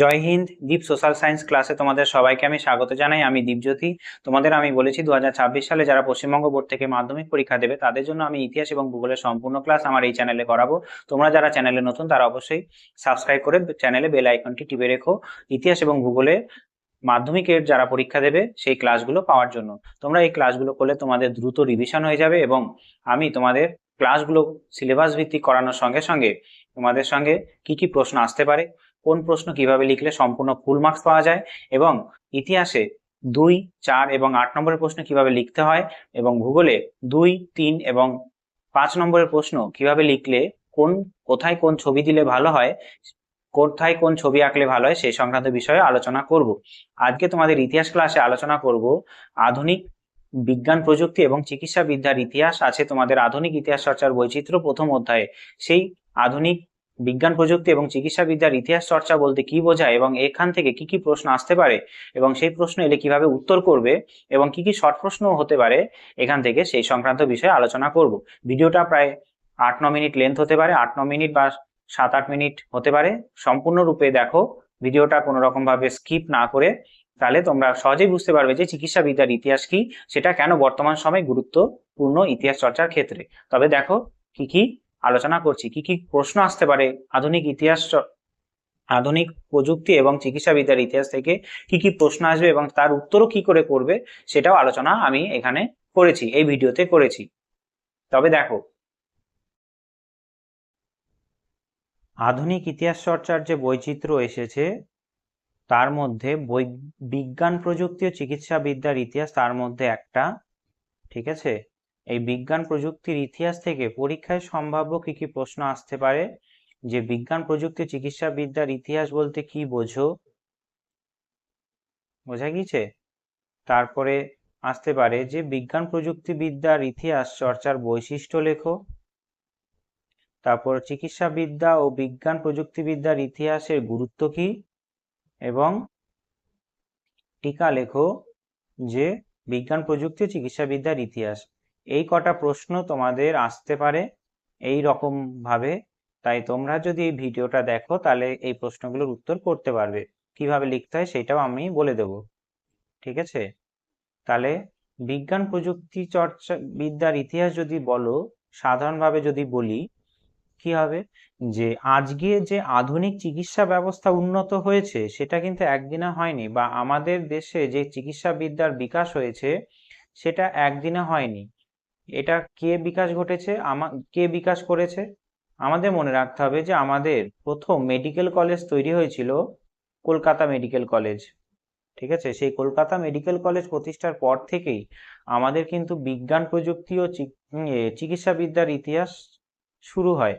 জয় হিন্দ দীপ social science ক্লাসে তোমাদের সবাইকে আমি স্বাগত জানাই। আমি দীপজ্যোতি। তোমাদের আমি বলেছি দু হাজার ছাব্বিশ সালে যারা পশ্চিমবঙ্গ বোর্ড থেকে মাধ্যমিক পরীক্ষা দেবে, তাদের জন্য আমি ইতিহাস এবং ভূগোলের সম্পূর্ণ ক্লাস আমার এই চ্যানেলে করাবো। তোমরা যারা চ্যানেলে নতুন, তারা অবশ্যই সাবস্ক্রাইব করে চ্যানেলে বেল আইকনটি টিপে রেখো। ইতিহাস এবং ভূগোলে মাধ্যমিকের যারা পরীক্ষা দেবে, সেই ক্লাসগুলো পাওয়ার জন্য। তোমরা এই ক্লাসগুলো করলে তোমাদের দ্রুত রিভিশন হয়ে যাবে এবং আমি তোমাদের ক্লাসগুলো সিলেবাস ভিত্তিক করানোর সঙ্গে সঙ্গে তোমাদের সঙ্গে কি কি প্রশ্ন আসতে পারে কোন প্রশ্ন কীভাবে লিখলে সম্পূর্ণ ফুল মার্কস পাওয়া যায় এবং ইতিহাসে দুই, চার এবং আট নম্বরের প্রশ্ন কীভাবে লিখতে হয় এবং ভূগোলে দুই, তিন এবং পাঁচ নম্বরের প্রশ্ন কীভাবে লিখলে কোন, কোথায় কোন ছবি দিলে ভালো হয়, কোথায় কোন ছবি আঁকলে ভালো হয় সেই সংক্রান্ত বিষয়ে আলোচনা করব। আজকে তোমাদের ইতিহাস ক্লাসে আলোচনা করব আধুনিক বিজ্ঞান প্রযুক্তি এবং চিকিৎসা বিদ্যার ইতিহাস, আছে তোমাদের আধুনিক ইতিহাস চর্চার বৈচিত্র্য প্রথম অধ্যায়ে। সেই আধুনিক বিজ্ঞান প্রযুক্তি এবং চিকিৎসা বিদ্যার ইতিহাস চর্চা বলতে কি বোঝায় এবং এখান থেকে কি কি প্রশ্ন আসতে পারে এবং সেই প্রশ্ন এলে কীভাবে উত্তর করবে এবং কি কি শর্ট প্রশ্ন হতে পারে, এখান থেকে সেই সংক্রান্ত বিষয়ে আলোচনা করব। ভিডিওটা প্রায় আট ন মিনিট লেন্থ হতে পারে আট ন মিনিট বা সাত আট মিনিট হতে পারে। সম্পূর্ণরূপে দেখো, ভিডিওটা কোনো রকম ভাবে স্কিপ না করে, তাহলে তোমরা সহজেই বুঝতে পারবে যে চিকিৎসা বিদ্যার ইতিহাস কি, সেটা কেন বর্তমান সময় গুরুত্বপূর্ণ ইতিহাস চর্চার ক্ষেত্রে। তবে দেখো, কি কি আলোচনা করছি। কি কি প্রশ্ন আসতে পারে? আধুনিক ইতিহাস আধুনিক প্রযুক্তি এবং চিকিৎসাবিদ্যার ইতিহাস থেকে কি কি প্রশ্ন আসবে এবং তার উত্তরও কি করে করবে, সেটাও আলোচনা আমি এখানে করেছি, এই ভিডিওতে করেছি। তবে দেখো, আধুনিক ইতিহাস চর্চার যে বৈচিত্র্য এসেছে, তার মধ্যে বৈ বিজ্ঞান প্রযুক্তি ও চিকিৎসাবিদ্যার ইতিহাস তার মধ্যে একটা, ঠিক আছে? এই বিজ্ঞান প্রযুক্তির ইতিহাস থেকে পরীক্ষায় সম্ভাব্য কি কি প্রশ্ন আসতে পারে? যে বিজ্ঞান প্রযুক্তি চিকিৎসা বিদ্যার ইতিহাস বলতে কি বোঝো? বোঝা গিয়েছে? তারপরে আসতে পারে যে বিজ্ঞান প্রযুক্তি বিদ্যার ইতিহাস, চর্চার বৈশিষ্ট্য লেখো। তারপর চিকিৎসা বিদ্যা ও বিজ্ঞান প্রযুক্তিবিদ্যার ইতিহাসের গুরুত্ব কি? এবং টিকা লেখো যে বিজ্ঞান প্রযুক্তি চিকিৎসা বিদ্যার ইতিহাস। এই কটা প্রশ্ন তোমাদের আসতে পারে এই রকম ভাবে। তাই তোমরা যদি এই ভিডিওটা দেখো, তাহলে এই প্রশ্নগুলোর উত্তর করতে পারবে। কীভাবে লিখতে হয় সেটাও আমি বলে দেব। ঠিক আছে? তাহলে বিজ্ঞান প্রযুক্তি চর্চা বিদ্যার ইতিহাস যদি বলো, সাধারণভাবে যদি বলি, কি হবে? যে আজকে যে আধুনিক চিকিৎসা ব্যবস্থা উন্নত হয়েছে, সেটা কিন্তু একদিনে হয়নি বা আমাদের দেশে যে চিকিৎসা বিদ্যার বিকাশ হয়েছে, সেটা একদিনে হয়নি। এটা কে বিকাশ ঘটেছে? আমা, কে বিকাশ করেছে? আমাদের মনে রাখতে হবে যে আমাদের প্রথম মেডিকেল কলেজ তৈরি হয়েছিল কলকাতা মেডিকেল কলেজ ঠিক আছে? সেই কলকাতা মেডিকেল কলেজ প্রতিষ্ঠার পর থেকেই আমাদের কিন্তু বিজ্ঞান, প্রযুক্তি ও চিকিৎসা বিদ্যার ইতিহাস শুরু হয়।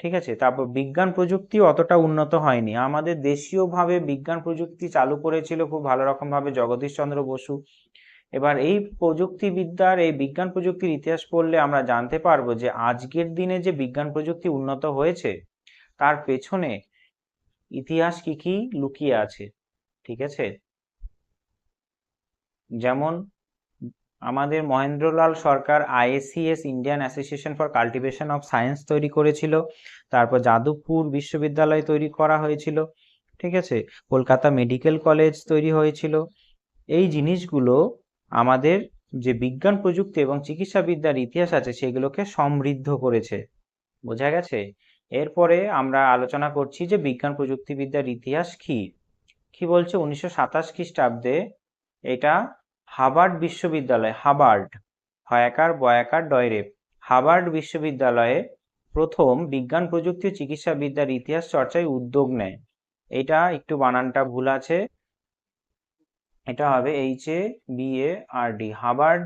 ঠিক আছে? তারপর বিজ্ঞান, প্রযুক্তি অতটা উন্নত হয়নি। আমাদের দেশীয়ভাবে বিজ্ঞান, প্রযুক্তি চালু করেছিল খুব ভালো রকম ভাবে জগদীশ চন্দ্র বসু। এবার এই প্রযুক্তিবিদ্যার, এই বিজ্ঞান প্রযুক্তির ইতিহাস পড়লে আমরা জানতে পারব যে আজকের দিনে যে বিজ্ঞান প্রযুক্তি উন্নত হয়েছে, তার পেছনে ইতিহাস কি কি লুকিয়ে আছে, ঠিক আছে? যেমন আমাদের Mahendralal Sarkar IACS Indian association for cultivation of science তৈরি করেছিল, তারপর যাদবপুর বিশ্ববিদ্যালয় তৈরি করা হয়েছিল, ঠিক আছে? কলকাতা মেডিকেল কলেজ তৈরি হয়েছিল, এই জিনিসগুলো আমাদের যে বিজ্ঞান, প্রযুক্তি এবং চিকিৎসাবিদ্যার ইতিহাস আছে, সেগুলোকে সমৃদ্ধ করেছে। বোঝা গেছে? এরপরে আমরা আলোচনা করছি যে বিজ্ঞান, প্রযুক্তিবিদ্যার ইতিহাস কি? কি বলছে? উনিশশো সাতাশ খ্রিস্টাব্দে এটা হাবার্ড বিশ্ববিদ্যালয় হাবার্ড হয়াকার, বয়াকার, ডয়রেপ হাবার্ড বিশ্ববিদ্যালয়ে প্রথম বিজ্ঞান, প্রযুক্তি চিকিৎসা বিদ্যার ইতিহাস চর্চায় উদ্যোগ নেয়। এটা একটু বানানটা ভুল আছে। এটা হবে H A B A R D Harvard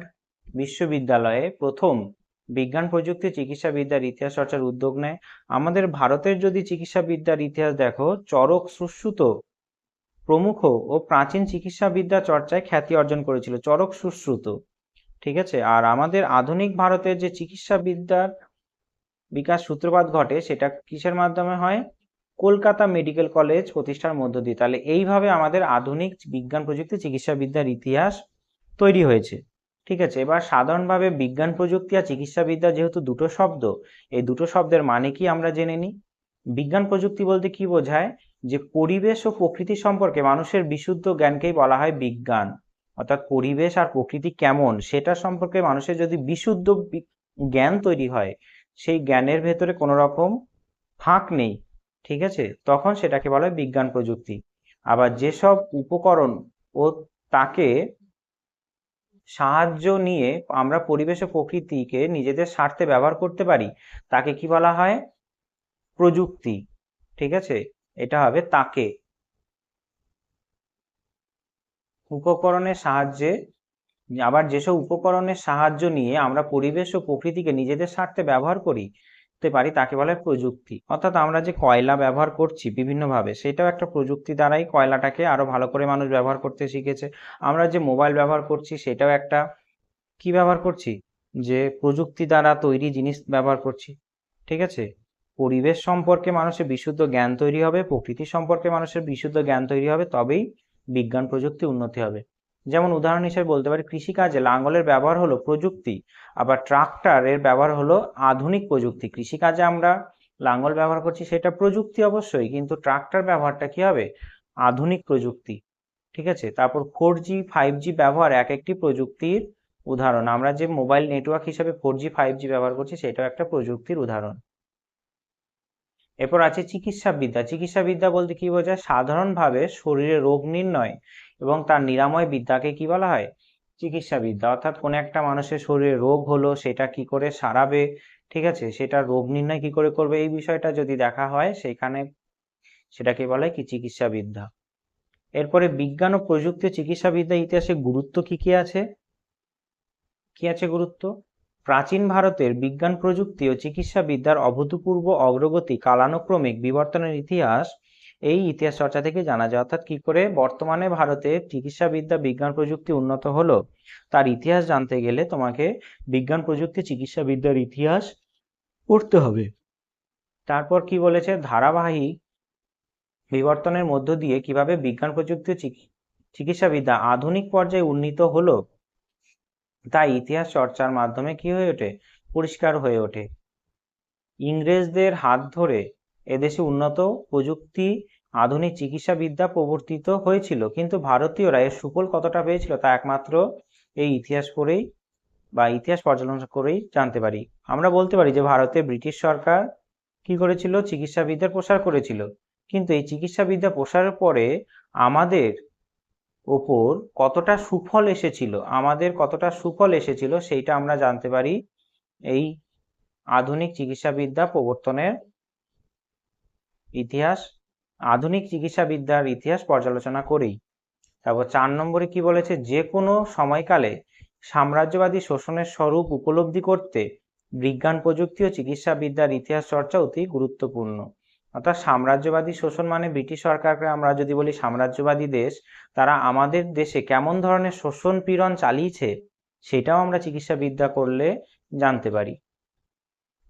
বিশ্ববিদ্যালয়ে প্রথম বিজ্ঞান, প্রযুক্তি, চিকিৎসাবিদ্যার ইতিহাস চর্চার উদ্যোগ নেয়। আমাদের ভারতের যদি চিকিৎসা বিদ্যার ইতিহাস দেখো, চরক সুশ্রুত প্রমুখ ও প্রাচীন চিকিৎসা বিদ্যা চর্চায় খ্যাতি অর্জন করেছিল, চরক সুশ্রুত। ঠিক আছে? আর আমাদের আধুনিক ভারতের যে চিকিৎসা বিদ্যার বিকাশ সূত্রপাত ঘটে, সেটা কিসের মাধ্যমে হয়? কলকাতা মেডিকেল কলেজ প্রতিষ্ঠার মধ্য দিয়ে। তাহলে এইভাবে আমাদের আধুনিক বিজ্ঞান প্রযুক্তি চিকিৎসা বিদ্যার ইতিহাস তৈরি হয়েছে। ঠিক আছে? এবার সাধারণভাবে বিজ্ঞান প্রযুক্তি আর চিকিৎসাবিদ্যা যেহেতু দুটো শব্দ, এই দুটো শব্দের মানে কি আমরা জেনে নিই? বিজ্ঞান প্রযুক্তি বলতে কি বোঝায়? যে পরিবেশ ও প্রকৃতি সম্পর্কে মানুষের বিশুদ্ধ জ্ঞানকেই বলা হয় বিজ্ঞান। অর্থাৎ পরিবেশ আর প্রকৃতি কেমন, সেটা সম্পর্কে মানুষের যদি বিশুদ্ধ জ্ঞান তৈরি হয়, সেই জ্ঞানের ভেতরে কোনো রকম ফাঁক নেই। ঠিক আছে? তখন সেটাকে বলা হয় বিজ্ঞান প্রযুক্তি। আবার যেসব উপকরণ ও তাকে সাহায্য নিয়ে আমরা পরিবেশ ও প্রকৃতিকে নিজেদের স্বার্থে ব্যবহার করতে পারি, তাকে কি বলা হয়? প্রযুক্তি। ঠিক আছে? এটা হবে তাকে। উপকরণের সাহায্যে, আবার যেসব উপকরণের সাহায্য নিয়ে আমরা পরিবেশ ও প্রকৃতিকে নিজেদের স্বার্থে ব্যবহার করি তে পারি তাকে বলে প্রযুক্তি। অর্থাৎ আমরা যে কয়লা ব্যবহার করছি বিভিন্নভাবে, সেটাও একটা প্রযুক্তি দ্বারাই কয়লাটাকে আরও ভালো করে মানুষ ব্যবহার করতে শিখেছে। আমরা যে মোবাইল ব্যবহার করছি, সেটাও একটা কি ব্যবহার করছি? যে প্রযুক্তি দ্বারা তৈরি জিনিস ব্যবহার করছি। ঠিক আছে? পরিবেশ সম্পর্কে মানুষের বিশুদ্ধ জ্ঞান তৈরি হবে, প্রকৃতি সম্পর্কে মানুষের বিশুদ্ধ জ্ঞান তৈরি হবে, তবেই বিজ্ঞান প্রযুক্তি উন্নতি হবে। যেমন উদাহরণ হিসেবে বলতে পারি, কৃষিকাজে লাঙ্গলের ব্যবহার হলো প্রযুক্তি, আবার ট্রাক্টরের ব্যবহার হলো আধুনিক প্রযুক্তি। কৃষিকাজে আমরা লাঙ্গল ব্যবহার করছি, সেটা প্রযুক্তি অবশ্যই, কিন্তু ট্রাক্টর ব্যবহারটা কি হবে? আধুনিক প্রযুক্তি। ঠিক আছে? তারপর ফোর জি ফাইভ জি ব্যবহার এক একটি প্রযুক্তির উদাহরণ। আমরা যে মোবাইল নেটওয়ার্ক হিসেবে ফোর জি ফাইভ জি ব্যবহার করছি, সেটাও একটা প্রযুক্তির উদাহরণ। এরপর আছে চিকিৎসাবিদ্যা। চিকিৎসাবিদ্যা বলতে কি বোঝায়? সাধারণভাবে শরীরে রোগ নির্ণয় এবং তার নিরাময় বিদ্যাকে কি বলা হয়? চিকিৎসা বিদ্যা। অর্থাৎ কোনো একটা মানুষের শরীরে রোগ হলো, সেটা কি করে সারাবে? ঠিক আছে? সেটা রোগ নির্ণয় কি করে করবে? এই বিষয়টা যদি দেখা হয়, সেখানে সেটাকে বলা হয় কি? চিকিৎসা বিদ্যা। এরপরে বিজ্ঞান ও প্রযুক্তি ও চিকিৎসা বিদ্যা ইতিহাসে গুরুত্ব কি কি আছে? কি আছে গুরুত্ব? প্রাচীন ভারতের বিজ্ঞান, প্রযুক্তি ও চিকিৎসা বিদ্যার অভূতপূর্ব অগ্রগতি কালানুক্রমিক বিবর্তনের ইতিহাস এই ইতিহাস চর্চা থেকে জানা যায়, অর্থাৎ কি করে বর্তমানে ভারতে চিকিৎসা বিদ্যা বিজ্ঞান প্রযুক্তি উন্নত হলো, তার ইতিহাস জানতে গেলে তোমাকে বিজ্ঞান প্রযুক্তি চিকিৎসা বিদ্যার ইতিহাস পড়তে হবে। তারপর কি বলেছে? ধারাবাহিক বিবর্তনের মধ্য দিয়ে কীভাবে বিজ্ঞান প্রযুক্তি ও চিকি- চিকিৎসা বিদ্যা আধুনিক পর্যায়ে উন্নীত হলো, তা ইতিহাস চর্চার মাধ্যমে কি হয়ে ওঠে? পরিষ্কার হয়ে ওঠে। ইংরেজদের হাত ধরে এদেশে উন্নত প্রযুক্তি, আধুনিক চিকিৎসা বিদ্যা প্রবর্তিত হয়েছিল, কিন্তু ভারতীয়রা এর সুফল কতটা পেয়েছিল তা একমাত্র এই ইতিহাস পড়েই বা ইতিহাস পর্যালোচনা করেই জানতে পারি। আমরা বলতে পারি যে ভারতে ব্রিটিশ সরকার কি করেছিল? চিকিৎসা বিদ্যার প্রসার করেছিল। কিন্তু এই চিকিৎসা বিদ্যা প্রসারের পরে আমাদের ওপর কতটা সুফল এসেছিল, আমাদের কতটা সুফল এসেছিল, সেইটা আমরা জানতে পারি এই আধুনিক চিকিৎসা বিদ্যা প্রবর্তনের ইতিহাস, আধুনিক চিকিৎসা বিদ্যার ইতিহাস পর্যালোচনা করেই তারপর চার নম্বরে কি বলেছে? যে কোনো সময়কালে সাম্রাজ্যবাদী শোষণের স্বরূপ উপলব্ধি করতে বিজ্ঞান, প্রযুক্তি ও চিকিৎসা বিদ্যার ইতিহাস চর্চা অতি গুরুত্বপূর্ণ। অর্থাৎ সাম্রাজ্যবাদী শোষণ মানে ব্রিটিশ সরকারকে আমরা যদি বলি সাম্রাজ্যবাদী দেশ, তারা আমাদের দেশে কেমন ধরনের শোষণ পীড়ন চালিয়েছে, সেটাও আমরা চিকিৎসা বিদ্যা করলে জানতে পারি।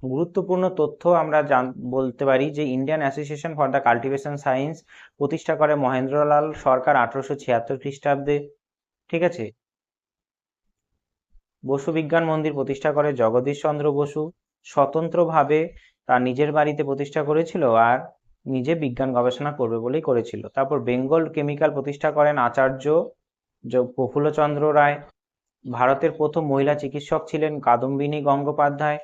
গুরুত্বপূর্ণ তথ্য আমরা জান, বলতে পারি যে Indian association for the cultivation science প্রতিষ্ঠা করে মহেন্দ্রলাল সরকার আঠারোশো ছিয়াত্তর খ্রিস্টাব্দে। ঠিক আছে? বসু বিজ্ঞান মন্দির প্রতিষ্ঠা করে জগদীশ চন্দ্র বসু। স্বতন্ত্রভাবে তার নিজের বাড়িতে প্রতিষ্ঠা করেছিল আর নিজে বিজ্ঞান গবেষণা করবে বলেই করেছিল। তারপর বেঙ্গল কেমিক্যাল প্রতিষ্ঠা করেন আচার্য প্রফুল্লচন্দ্র রায়। ভারতের প্রথম মহিলা চিকিৎসক ছিলেন কাদম্বিনী গঙ্গোপাধ্যায়।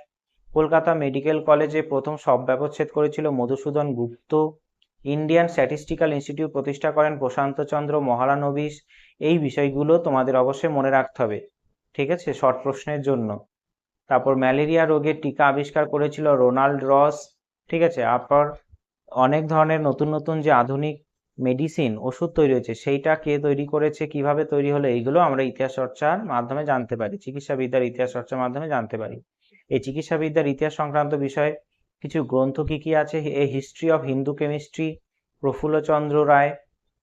কলকাতা মেডিকেল কলেজে প্রথম সব ব্যবচ্ছেদ করেছিল Madhusudan Gupta. Indian statistical institute প্রতিষ্ঠা করেন প্রশান্ত চন্দ্র মহালানবিশ এই বিষয়গুলো তোমাদের অবশ্যই মনে রাখতে হবে, ঠিক আছে? শর্ট প্রশ্নের জন্য। তারপর ম্যালেরিয়া রোগের টিকা আবিষ্কার করেছিল রোনাল্ড রস, ঠিক আছে? তারপর অনেক ধরনের নতুন নতুন যে আধুনিক মেডিসিন, ওষুধ তৈরি হয়েছে, সেইটা কে তৈরি করেছে, কীভাবে তৈরি হলো, এইগুলো আমরা ইতিহাস চর্চার মাধ্যমে জানতে পারি, চিকিৎসাবিদ্যার ইতিহাস চর্চার মাধ্যমে জানতে পারি। এই চিকিৎসাবিদ্যার ইতিহাস সংক্রান্ত বিষয়ে কিছু গ্রন্থ কি কি আছে? A history of Hindu chemistry Prafullachandra Ray,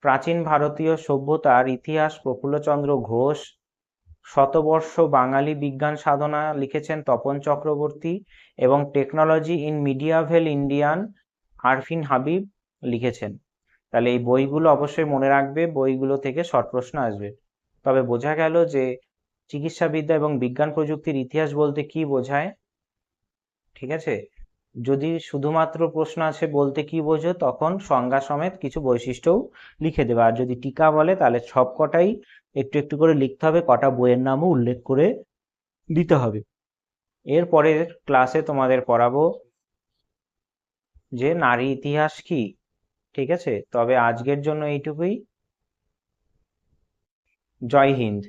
প্রাচীন ভারতীয় সভ্যতার ইতিহাস, প্রফুল্লচন্দ্র ঘোষ, শতবর্ষ বাঙালি বিজ্ঞান সাধনা লিখেছেন তপন চক্রবর্তী এবং technology in medieval Indian Irfan Habib লিখেছেন। তাহলে এই বইগুলো অবশ্যই মনে রাখবে, বইগুলো থেকে শর্ট প্রশ্ন আসবে। তবে বোঝা গেল যে চিকিৎসা বিদ্যা এবং বিজ্ঞান প্রযুক্তির ইতিহাস বলতে কি বোঝায়? ঠিক আছে? যদি শুধুমাত্র প্রশ্ন আছে বলতে কি বোঝো, তখন সংজ্ঞা সমেত কিছু বৈশিষ্ট্যও লিখে দেবে। আর যদি টিকা বলে, তাহলে সবকটাই একটু একটু করে লিখতে হবে। কটা বইয়ের নামও উল্লেখ করে দিতে হবে। এরপরের ক্লাসে তোমাদের পড়াবো যে নারী ইতিহাস কি? ঠিক আছে? তবে আজকের জন্য এইটুকুই। জয় হিন্দ।